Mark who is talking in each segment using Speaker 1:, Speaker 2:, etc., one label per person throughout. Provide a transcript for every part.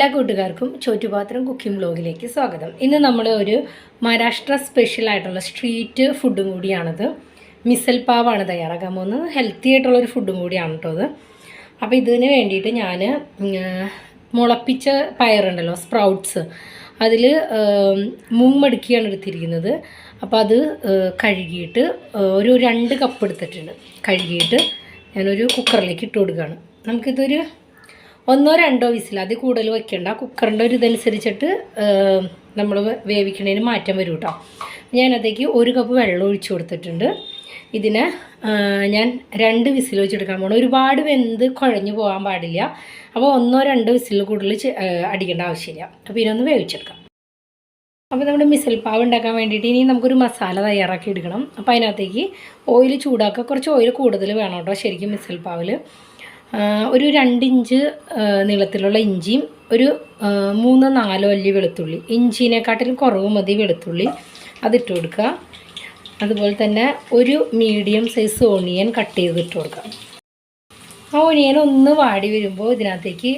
Speaker 1: എല്ലാ കൂട്ടുകാർക്കും ചോറ്റുപാത്രം കുക്കിംഗ് ബ്ലോഗിലേക്ക് സ്വാഗതം. ഇന്ന് നമ്മൾ ഒരു മഹാരാഷ്ട്ര സ്പെഷ്യൽ ആയിട്ടുള്ള സ്ട്രീറ്റ് ഫുഡും കൂടിയാണത്. മിസൽ പാവാണ് തയ്യാറാക്കാൻ പോകുന്നത്. ഹെൽത്തി ആയിട്ടുള്ള ഒരു ഫുഡും കൂടിയാണ് കേട്ടോ അത്. അപ്പോൾ ഇതിന് വേണ്ടിയിട്ട് ഞാൻ മുളപ്പിച്ച പയറുണ്ടല്ലോ സ്പ്രൗട്ട്സ് അതിൽ മുമ്മടുക്കിയാണ് എടുത്തിരിക്കുന്നത്. അപ്പോൾ അത് കഴുകിയിട്ട് ഒരു രണ്ട് കപ്പ് എടുത്തിട്ടുണ്ട്. കഴുകിയിട്ട് ഞാനൊരു കുക്കറിലേക്ക് ഇട്ട് കൊടുക്കുകയാണ്. നമുക്കിതൊരു ഒന്നോ രണ്ടോ വിസിൽ അത് കൂടുതൽ വെക്കണ്ട. കുക്കറിന്റെ ഒരു ഇതനുസരിച്ചിട്ട് നമ്മൾ വേവിക്കണതിന് മാറ്റം വരും കേട്ടോ ഞാനതേക്ക് ഒരു കപ്പ് വെള്ളം ഒഴിച്ചു കൊടുത്തിട്ടുണ്ട്. ഇതിന് ഞാൻ രണ്ട് വിസിൽ വെച്ചെടുക്കാൻ പോകണം ഒരുപാട് വെന്ത് കുഴഞ്ഞു പോകാൻ പാടില്ല. അപ്പോൾ ഒന്നോ രണ്ടോ വിസിൽ കൂടുതൽ അടിക്കേണ്ട ആവശ്യമില്ല. അപ്പോൾ ഇതിനൊന്ന് വേവിച്ചെടുക്കാം. അപ്പോൾ നമ്മുടെ മിസൽ പാവ് ഉണ്ടാക്കാൻ വേണ്ടിയിട്ട് ഇനി നമുക്കൊരു മസാല തയ്യാറാക്കി എടുക്കണം. അപ്പോൾ അതിനകത്തേക്ക് ഓയിൽ ചൂടാക്കുക. കുറച്ച് ഓയിൽ കൂടുതൽ വേണം കേട്ടോ ശരിക്കും മിസൽ പാവിൽ ഒരു രണ്ടിഞ്ച് നീളത്തിലുള്ള ഇഞ്ചിയും ഒരു മൂന്ന് നാലോ അല്ലി വെളുത്തുള്ളി. ഇഞ്ചിനെക്കാട്ടിലും കുറവ് മതി വെളുത്തുള്ളി. അതിട്ട് കൊടുക്കുക. അതുപോലെ തന്നെ ഒരു മീഡിയം സൈസ് ഓണിയൻ കട്ട് ചെയ്തിട്ട് കൊടുക്കുക. ആ ഓണിയൻ ഒന്ന് വാടി വരുമ്പോൾ ഇതിനകത്തേക്ക്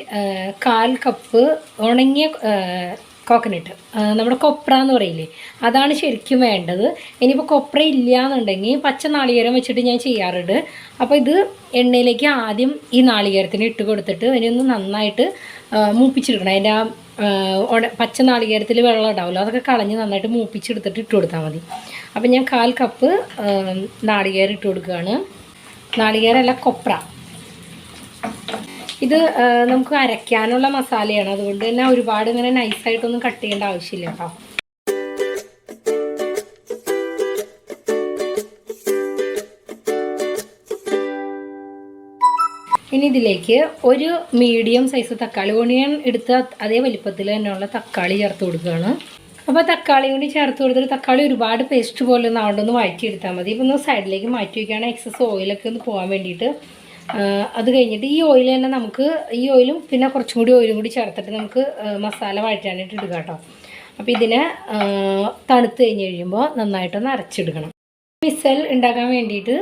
Speaker 1: കാൽ കപ്പ് ഉണങ്ങിയ കോക്കനട്ട് നമ്മുടെ കൊപ്ര എന്ന് പറയില്ലേ? അതാണ് ശരിക്കും വേണ്ടത്. ഇനിയിപ്പോൾ കൊപ്ര ഇല്ല എന്നുണ്ടെങ്കിൽ പച്ച നാളികേരം വെച്ചിട്ട് ഞാൻ ചെയ്യാറുണ്ട്. അപ്പോൾ ഇത് എണ്ണയിലേക്ക് ആദ്യം ഈ നാളികേരത്തിന് ഇട്ട് കൊടുത്തിട്ട് അതിനൊന്ന് നന്നായിട്ട് മൂപ്പിച്ചെടുക്കണം. അതിന്റെ ആ പച്ച നാളികേരത്തിൽ വെള്ളം ഉണ്ടാവുമല്ലോ അതൊക്കെ കളഞ്ഞ് നന്നായിട്ട് മൂപ്പിച്ചെടുത്തിട്ട് ഇട്ട് കൊടുത്താൽ മതി. അപ്പോൾ ഞാൻ കാൽ കപ്പ് നാളികേരം ഇട്ട് കൊടുക്കുകയാണ്. നാളികേരമല്ല കൊപ്ര. ഇത് നമുക്ക് അരയ്ക്കാനുള്ള മസാലയാണ്. അതുകൊണ്ട് തന്നെ ഒരുപാട് ഇങ്ങനെ നൈസായിട്ടൊന്നും കട്ട് ചെയ്യേണ്ട ആവശ്യമില്ല കേട്ടോ. ഇനി ഇതിലേക്ക് ഒരു മീഡിയം സൈസ് തക്കാളി ഓണിയൻ എടുത്ത അതേ വലിപ്പത്തിൽ തന്നെയുള്ള തക്കാളി ചേർത്ത് കൊടുക്കുകയാണ്. അപ്പോൾ തക്കാളി കൂടി ചേർത്ത് കൊടുത്തിട്ട് തക്കാളി ഒരുപാട് പേസ്റ്റ് പോലെ ഒന്ന് അവിടെ ഒന്ന് വഴറ്റിയെടുത്താൽ മതി. ഇപ്പം ഒന്ന് സൈഡിലേക്ക് മാറ്റി വയ്ക്കുകയാണ് എക്സസ് ഓയിലൊക്കെ ഒന്ന് പോകാൻ വേണ്ടിയിട്ട് അത് കഴിഞ്ഞിട്ട് ഈ ഓയിൽ തന്നെ നമുക്ക് ഈ ഓയിലും പിന്നെ കുറച്ചും കൂടി ഓയിലും കൂടി ചേർത്തിട്ട് നമുക്ക് മസാല വഴറ്റാനായിട്ട് ഇടുക കേട്ടോ. അപ്പോൾ ഇതിനെ തണുത്ത് കഴിഞ്ഞ് കഴിയുമ്പോൾ നന്നായിട്ടൊന്ന് അരച്ചെടുക്കണം. മിസൽ ഉണ്ടാക്കാൻ വേണ്ടിയിട്ട്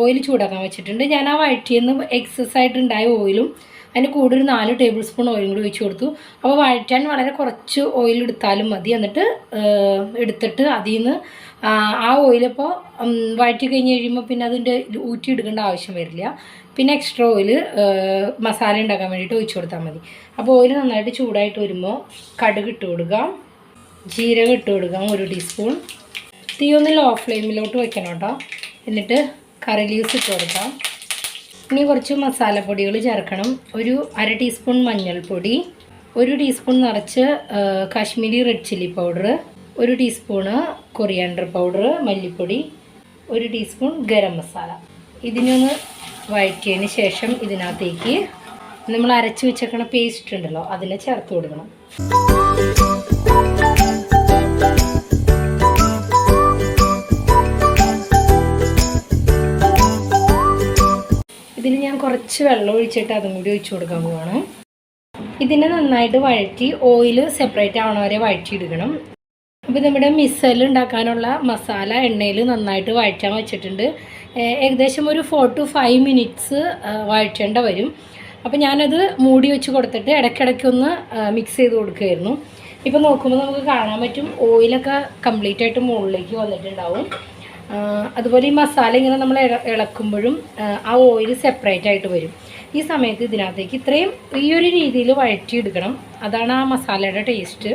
Speaker 1: ഓയിൽ ചൂടാക്കാൻ വെച്ചിട്ടുണ്ട്. ഞാൻ ആ വഴറ്റിയെന്ന് എക്സസ് ആയിട്ട് ഉണ്ടായ ഓയിലും അതിന് കൂടെ ഒരു നാല് ടേബിൾ സ്പൂൺ ഓയിലും കൂടി ഒഴിച്ച് കൊടുത്തു. അപ്പോൾ വഴറ്റാൻ വളരെ കുറച്ച് ഓയിൽ എടുത്താലും മതി. എന്നിട്ട് എടുത്തിട്ട് അതിൽ നിന്ന് ആ, ഓയിലപ്പോൾ വഴറ്റി കഴിഞ്ഞ് കഴിയുമ്പോൾ പിന്നെ അതിന്റെ ഊറ്റി എടുക്കേണ്ട ആവശ്യം വരില്ല. പിന്നെ എക്സ്ട്രാ ഓയിൽ മസാല ഉണ്ടാക്കാൻ വേണ്ടിയിട്ട് ഒഴിച്ച് കൊടുത്താൽ മതി. അപ്പോൾ ഓയിൽ നന്നായിട്ട് ചൂടായിട്ട് വരുമ്പോൾ കടുക് ഇട്ട് കൊടുക്കാം. ജീരകം ഇട്ട് കൊടുക്കാം. ഒരു ടീസ്പൂൺ തീ ഒന്ന് ലോ ഫ്ലെയിമിലോട്ട് വെക്കണം കേട്ടോ എന്നിട്ട് കറി ലീവ്സ് ഇട്ട് കൊടുക്കാം. ഇനി കുറച്ച് മസാലപ്പൊടികൾ ചേർക്കണം. ഒരു അര ടീസ്പൂൺ മഞ്ഞൾപ്പൊടി ഒരു ടീസ്പൂൺ നിറച്ച് കാശ്മീരി റെഡ് ചില്ലി പൗഡർ ഒരു ടീസ്പൂണ് കൊറിയാണ്ടർ പൗഡർ മല്ലിപ്പൊടി ഒരു ടീസ്പൂൺ ഗരം മസാല. ഇതിനൊന്ന് വഴറ്റിയതിന് ശേഷം ഇതിനകത്തേക്ക് നമ്മൾ അരച്ച് വെച്ചേക്കണ പേസ്റ്റ് ഉണ്ടല്ലോ അതിനെ ചേർത്ത് കൊടുക്കണം. കുറച്ച് വെള്ളം ഒഴിച്ചിട്ട് അതും കൂടി ഒഴിച്ചു കൊടുക്കാൻ പോവാണ്. ഇതിനെ നന്നായിട്ട് വഴറ്റി ഓയിൽ സെപ്പറേറ്റ് ആവണ വരെ വഴറ്റിയെടുക്കണം. അപ്പോൾ നമ്മുടെ മിസൽ ഉണ്ടാക്കാനുള്ള മസാല എണ്ണയിൽ നന്നായിട്ട് വഴറ്റാൻ വെച്ചിട്ടുണ്ട്. ഏകദേശം ഒരു ഫോർ ടു ഫൈവ് മിനിറ്റ്സ് വഴറ്റേണ്ട വരും. അപ്പോൾ ഞാനത് മൂടി വെച്ച് കൊടുത്തിട്ട് ഇടയ്ക്കിടയ്ക്ക് ഒന്ന് മിക്സ് ചെയ്ത് കൊടുക്കുമായിരുന്നു ഇപ്പോൾ നോക്കുമ്പോൾ നമുക്ക് കാണാൻ പറ്റും ഓയിലൊക്കെ കംപ്ലീറ്റ് ആയിട്ട് മുകളിലേക്ക് വന്നിട്ടുണ്ടാവും. അതുപോലെ ഈ മസാല ഇങ്ങനെ നമ്മൾ ഇളക്കുമ്പോഴും ആ, ഓയിൽ സെപ്പറേറ്റ് ആയിട്ട് വരും. ഈ സമയത്ത് ഇതിനകത്തേക്ക് ഇത്രയും ഈ ഒരു രീതിയിൽ വഴറ്റിയെടുക്കണം. അതാണ് ആ മസാലയുടെ ടേസ്റ്റ്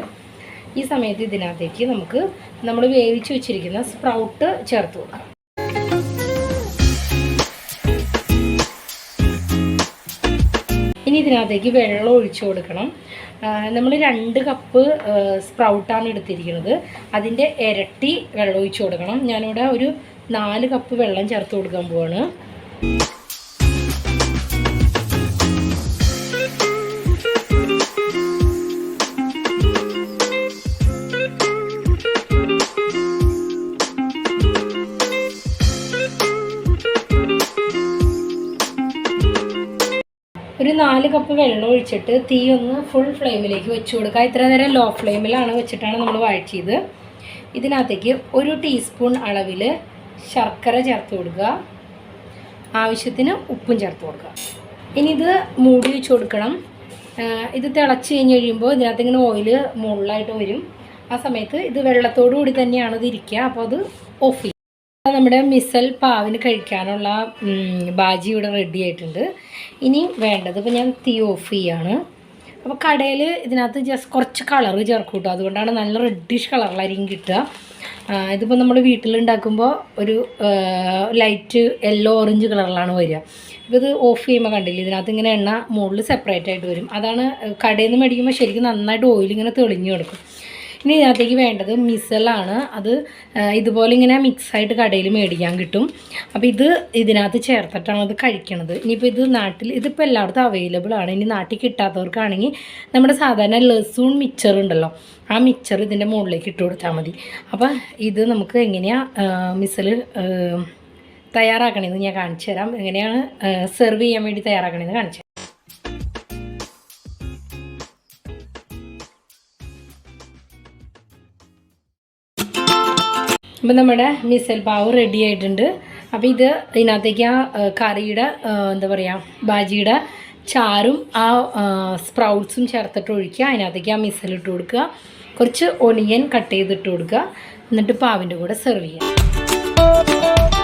Speaker 1: ഈ സമയത്ത് ഇതിനകത്തേക്ക് നമുക്ക് നമ്മൾ വേവിച്ച് വെച്ചിരിക്കുന്ന സ്പ്രൗട്ട് ചേർത്ത് കൊടുക്കാം. ഇനി ഇതിനകത്തേക്ക് വെള്ളം ഒഴിച്ചു കൊടുക്കണം. നമ്മൾ രണ്ട് കപ്പ് സ്പ്രൗട്ടാണ് എടുത്തിരിക്കുന്നത്. അതിന്റെ ഇരട്ടി വെള്ളം ഒഴിച്ചു കൊടുക്കണം. ഞാനിവിടെ ഒരു നാല് കപ്പ് വെള്ളം ചേർത്ത് കൊടുക്കാൻ പോവാണ്. കപ്പ് വെള്ളം ഒഴിച്ചിട്ട് തീ ഒന്ന് ഫുൾ ഫ്ലെയിമിലേക്ക് വെച്ച് കൊടുക്കുക. ഇത്ര നേരം ലോ ഫ്ലെയിമിലാണ് വെച്ചിട്ടാണ് നമ്മൾ വഴറ്റിയത്. ഇതിനകത്തേക്ക് ഒരു ടീസ്പൂൺ അളവിൽ ശർക്കര ചേർത്ത് കൊടുക്കുക. ആവശ്യത്തിന് ഉപ്പും ചേർത്ത് കൊടുക്കുക. ഇനി ഇത് മൂടി വെച്ച് കൊടുക്കണം. ഇത് തിളച്ച് കഴിഞ്ഞ് കഴിയുമ്പോൾ ഇതിനകത്ത് ഇങ്ങനെ ഓയിൽ മുകളിലായിട്ട് വരും. ആ സമയത്ത് ഇത് വെള്ളത്തോടു കൂടി തന്നെയാണ് ഇത് ഇരിക്കുക. അപ്പോൾ അത് ഓഫ് ചെയ്യും. നമ്മുടെ മിസൽ പാവിന് കഴിക്കാനുള്ള ബാജി ഇവിടെ റെഡി ആയിട്ടുണ്ട്. ഇനി വേണ്ടത് ഇപ്പോൾ ഞാൻ തീ ഓഫ് ചെയ്യാണ്. അപ്പോൾ കടയിൽ ഇതിനകത്ത് ജസ്റ്റ് കുറച്ച് കളർ ചേർക്കും കേട്ടോ അതുകൊണ്ടാണ് നല്ല റെഡിഷ് കളറിലായിരിക്കും കിട്ടുക. ഇതിപ്പോൾ നമ്മൾ വീട്ടിലുണ്ടാക്കുമ്പോൾ ഒരു ലൈറ്റ് യെല്ലോ ഓറഞ്ച് കളറിലാണ് വരിക. ഇപ്പോൾ ഇത് ഓഫ് ചെയ്യുമ്പോൾ കണ്ടില്ല ഇതിനകത്ത് ഇങ്ങനെ എണ്ണ മുകളിൽ സെപ്പറേറ്റ് ആയിട്ട് വരും. അതാണ് കടയിൽ നിന്ന് മേടിക്കുമ്പോൾ ശരിക്കും നന്നായിട്ട് ഓയിൽ ഇങ്ങനെ തെളിഞ്ഞു കിടക്കും. ഇനി ഇതിനകത്തേക്ക് വേണ്ടത് മിസലാണ് അത് ഇതുപോലെ ഇങ്ങനെ മിക്സായിട്ട് കടയിൽ മേടിക്കാൻ കിട്ടും. അപ്പോൾ ഇത് ഇതിനകത്ത് ചേർത്തിട്ടാണ് അത് കഴിക്കണത്. ഇനിയിപ്പോൾ ഇത് നാട്ടിൽ ഇതിപ്പോൾ എല്ലായിടത്തും അവൈലബിൾ ആണ്. ഇനി നാട്ടിൽ കിട്ടാത്തവർക്കാണെങ്കിൽ നമ്മുടെ സാധാരണ ലസൂൺ മിച്ചർ ഉണ്ടല്ലോ ആ മിച്ചർ ഇതിന്റെ മുകളിലേക്ക് ഇട്ട് കൊടുത്താൽ മതി. അപ്പോൾ ഇത് നമുക്ക് എങ്ങനെയാണ് മിസൽ തയ്യാറാക്കണമെന്ന് ഞാൻ കാണിച്ചു തരാം. എങ്ങനെയാണ് സെർവ് ചെയ്യാൻ വേണ്ടി തയ്യാറാക്കണമെന്ന് കാണിച്ചു അപ്പം നമ്മുടെ മിസൽ പാവ് റെഡി ആയിട്ടുണ്ട്. അപ്പോൾ ഇത് ഇതിനകത്തേക്ക് ആ കറിയുടെ എന്താ പറയുക ബാജിയുടെ ചാറും ആ സ്പ്രൗട്ട്സും ചേർത്തിട്ട് ഒഴിക്കുക. അതിനകത്തേക്ക് ആ മിസൽ ഇട്ട് കൊടുക്കുക. കുറച്ച് ഒണിയൻ കട്ട് ചെയ്തിട്ട് കൊടുക്കുക. എന്നിട്ട് പാവിന്റെ കൂടെ സെർവ് ചെയ്യുക.